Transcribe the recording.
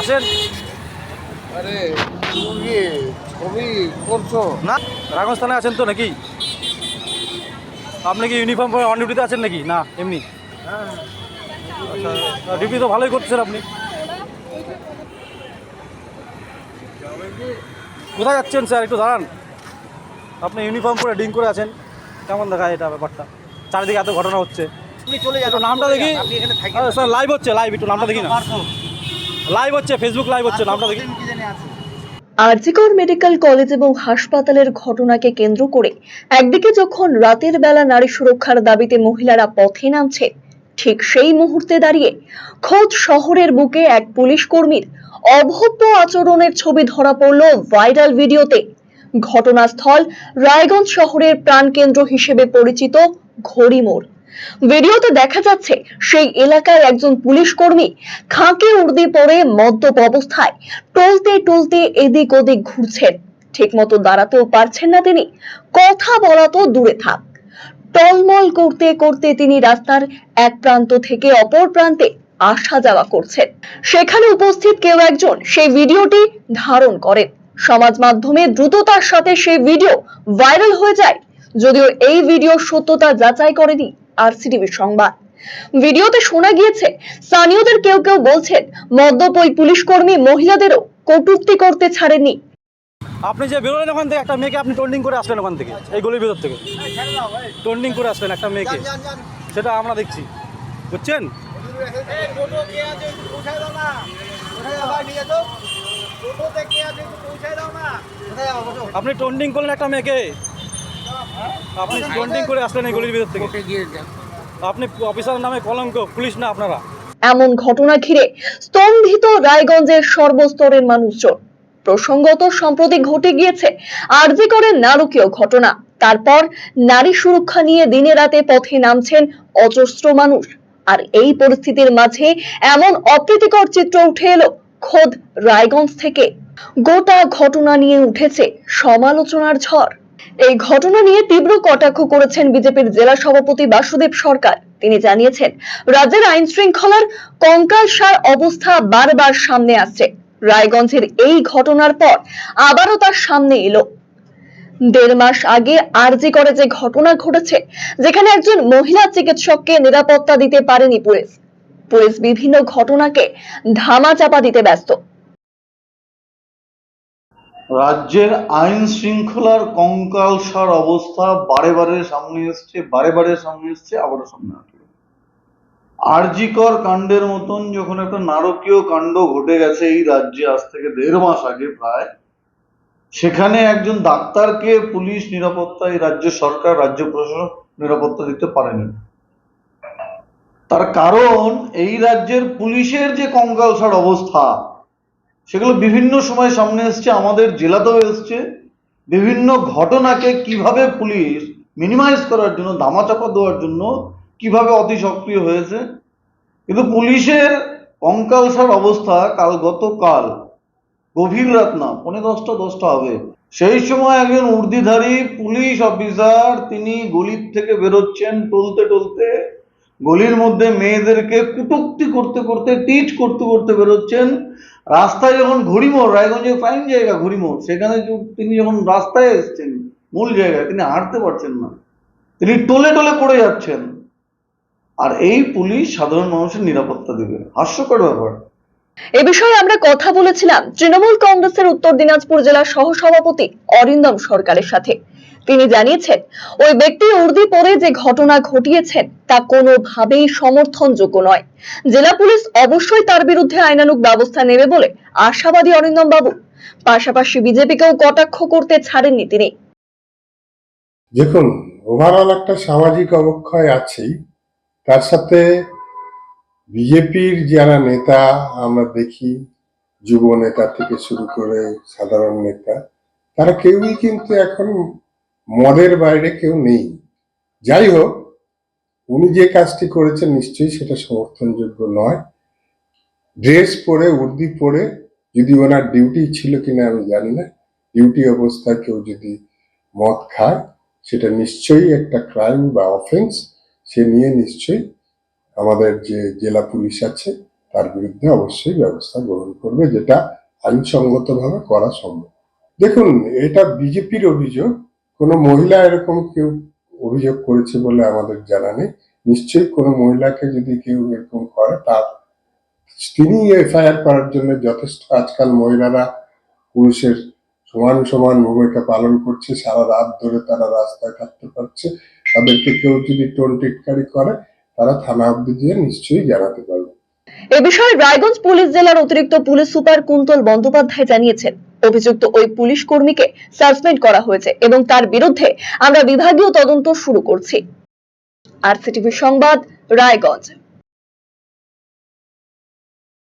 আসেন। আরে তুমি ছবি করছ। না রাগঞ্জ থানায় আছেন তো নাকি? আপনি কি ইউনিফর্ম পরে অন ডিউটিতে আছেন নাকি? না এমনি? আচ্ছা ডিউটি তো ভালোই করছেন আপনি। কোথায় যাচ্ছেন স্যার একটু দাঁড়ান। আপনি ইউনিফর্ম পরে ডিং করে আছেন। কেমন দেখায় এটা ব্যাপারটা? চারিদিকে এত ঘটনা হচ্ছে। নামটা দেখি। স্যার লাইভ হচ্ছে লাইভ একটু নামটা দেখি না। লাইভ হচ্ছে ফেসবুক লাইভ হচ্ছে, নামটা দেখি। আরজিকর মেডিকেল কলেজ এবং হাসপাতালের ঘটনাকে কেন্দ্র করে একদিকে যখন রাতের বেলা নারী সুরক্ষার দাবিতে মহিলারা পথে নামছে, ঠিক সেই মুহূর্তে দাঁড়িয়ে খোদ শহরের বুকে এক পুলিশ কর্মীর অভব্য আচরণের ছবি ধরা পড়ল ভাইরাল ভিডিওতে। ঘটনাস্থল রায়গঞ্জ শহরের প্রাণকেন্দ্র হিসেবে পরিচিত ঘড়িমোড়। ভিডিওতে দেখা যাচ্ছে সেই এলাকায় একজন পুলিশ কর্মী খাঁকে উর্দি পরে মদ্যপ অবস্থায় টলতে টলতে এদিক ওদিক ঘুরছেন। ঠিকমতো দাঁড়াতেও পারছেন না তিনি। কথা বলা তো দূরে থাক। টলমল করতে করতে তিনি রাস্তার এক প্রান্ত থেকে অপর প্রান্তে আসা যাওয়া করছেন। সেখানে উপস্থিত কেউ একজন সেই ভিডিওটি ধারণ করেন। সমাজ মাধ্যমে দ্রুততার সাথে সেই ভিডিও ভাইরাল হয়ে যায়। যদিও এই ভিডিওর সত্যতা যাচাই করেনি আরসিটিভি সংবাদ। ভিডিওতে শোনা গিয়েছে, স্থানীয়দের কেউ কেউ বলছেন মদ্যপ ওই পুলিশ কর্মী মহিলাদেরও কটূক্তি করতে ছাড়েননি আপনি যে বেরোলেন ওখান থেকে, একটা মেয়েকে আপনি টোন্ডিং করে আসলেন ওখান থেকে, এই গলির ভিতর থেকে। টোন্ডিং করে আসলেন একটা মেয়েকে। সেটা আমরা দেখছি। বুঝছেন? আপনি টোন্ডিং করলেন একটা মেয়েকে। আপনি টোন্ডিং করে আসলেন এই গলির ভিতর থেকে? আপনি অফিসারের নামে কলঙ্ক পুলিশ না আপনারা? এমন ঘটনা ঘিরে স্তম্ভিত রায়গঞ্জের সর্বস্তরের মানুষজন। প্রসঙ্গত সম্প্রতি ঘটে গিয়েছে আরজি করে নারকীয় ঘটনা। তারপর নারী সুরক্ষা নিয়ে দিনে রাতে পথে নামছেন অজস্র মানুষ। আর এই পরিস্থিতির মাঝে এমন অপ্রীতিকর চিত্র উঠে এলো খোদ রায়গঞ্জ থেকে। গোটা ঘটনা নিয়ে উঠেছে সমালোচনার ঝড়। এই ঘটনা নিয়ে তীব্র কটাক্ষ করেছেন বিজেপির জেলা সভাপতি বাসুদেব সরকার। তিনি জানিয়েছেন, রাজ্যের আইন শৃঙ্খলার কঙ্কালসার অবস্থা বারবার সামনে আসছে। রায়গঞ্জের এই ঘটনার পর আবারও তার সামনে এলো। দেড় মাস আগে আরজি করে যে ঘটনা ঘটেছে, যেখানে একজন মহিলা চিকিৎসককে নিরাপত্তা দিতে পারেনি পুলিশ। পুলিশ বিভিন্ন ঘটনাকে ধামাচাপা দিতে ব্যস্ত। রাজ্যের আইন শৃঙ্খলার কঙ্কালসার অবস্থা বারে বারে সামনে এসছে, বারে বারে সামনে এসছে, আবারও সামনে আসবে আরজিকর কাণ্ডের মতন যখন একটা নারকীয় কাণ্ড ঘটে গেছে এই রাজ্যে আজ থেকে দেড় মাস আগে প্রায়, সেখানে একজন ডাক্তারকে পুলিশ নিরাপত্তা, এই রাজ্য সরকার, রাজ্য প্রশাসন নিরাপত্তা দিতে পারেনি। তার কারণ এই রাজ্যের পুলিশের যে কঙ্কালসার অবস্থা সেগুলো বিভিন্ন সময় সামনে এসছে, আমাদের জেলাতেও এসছে। বিভিন্ন ঘটনাকে কীভাবে পুলিশ মিনিমাইজ করার জন্য, ধামাচাপা দেওয়ার জন্য কীভাবে অতি সক্রিয় হয়েছে। কিন্তু পুলিশের কঙ্কালসার অবস্থা কাল গতকাল, গভীর রাত না, পৌনে দশটা দশটা হবে। সেই সময় একজন উর্দিধারী পুলিশ অফিসার তিনি গলির থেকে বেরোচ্ছেন, টলতে টলতে গলির মধ্যে মেয়েদেরকে কুটুক্তি করতে করতে টিচ করতে করতে বেরোচ্ছেন। রাস্তায় যখন ঘুড়িমোড় রায়গঞ্জের ফাইন জায়গা ঘুড়িমোড়, সেখানে তিনি যখন রাস্তায় এসছেন, মূল জায়গায়, তিনি হাঁটতে পারছেন না। তিনি টোলে টোলে পড়ে যাচ্ছেন। আর এই পুলিশ সাধারণ মানুষের নিরাপত্তা দেবে। হাস্যকর ব্যাপার। এ বিষয়ে আমরা কথা বলেছিলাম তৃণমূল কংগ্রেসের উত্তর দিনাজপুর জেলার সহসভাপতি অরিন্দম সরকারের সাথে। তিনি জানিয়েছেন, ওই ব্যক্তি উর্দি পরে যে ঘটনা ঘটিয়েছেন তা কোনোভাবেই সমর্থনযোগ্য নয়। জেলা পুলিশ অবশ্যই তার বিরুদ্ধে আইনানুগ ব্যবস্থা নেবে বলে আশাবাদী অরিন্দম বাবু পাশাপাশি বিজেপিকেও কটাক্ষ করতে ছাড়েননি তিনি। দেখুন ওভারঅল একটা সামাজিক অবক্ষয় আছেই। তার সাথে বিজেপির যারা নেতা, আমরা দেখি যুব নেতা থেকে শুরু করে সাধারণ নেতা, তারা কেউই কিন্তু এখন মদের বাইরে কেউ নেই। যাই হোক, উনি যে কাজটি করেছেন নিশ্চয়ই সেটা সমর্থনযোগ্য নয়। ড্রেস পরে, উর্দি পরে, যদি ওনার ডিউটি ছিল কিনা আমি জানি না, ডিউটি অবস্থায় কেউ যদি মদ খায়, সেটা নিশ্চয়ই একটা ক্রাইম বা অফেন্স, সে নিয়ে নিশ্চয়ই আমাদের যে জেলা পুলিশ আছে, তার বিরুদ্ধে অবশ্যই ব্যবস্থা গ্রহণ করবে, যেটা আইনসঙ্গতভাবে করা সম্ভব। দেখুন, এটা বিজেপির অভিযোগ, কোনো মহিলা এরকম কেউ অভিযোগ করেছে বলে আমাদের জানা নেই। নিশ্চয়ই কোনো মহিলাকে যদি কেউ এরকম করে, তার তিনি এফআইআর করার জন্য যথেষ্ট, আজকাল মহিলারা পুরুষের সমান সমান ভূমিকা পালন করছে, সারা রাত ধরে তারা রাস্তায় থাকতে পারছে। তাদেরকে কেউ যদি টোন টিটকারি করে তারা থানা অব্দি গিয়ে নিশ্চয়ই জানাতে পারবে। এ বিষয়ে রায়গঞ্জ পুলিশ জেলার অতিরিক্ত পুলিশ সুপার কুন্তল বন্দ্যোপাধ্যায় জানিয়েছেন, অভিযুক্ত ওই পুলিশ কর্মীকে সাসপেন্ড করা হয়েছে এবং তার বিরুদ্ধে আমরা বিভাগীয় তদন্ত শুরু করছি। আর সংবাদ, রায়গঞ্জ।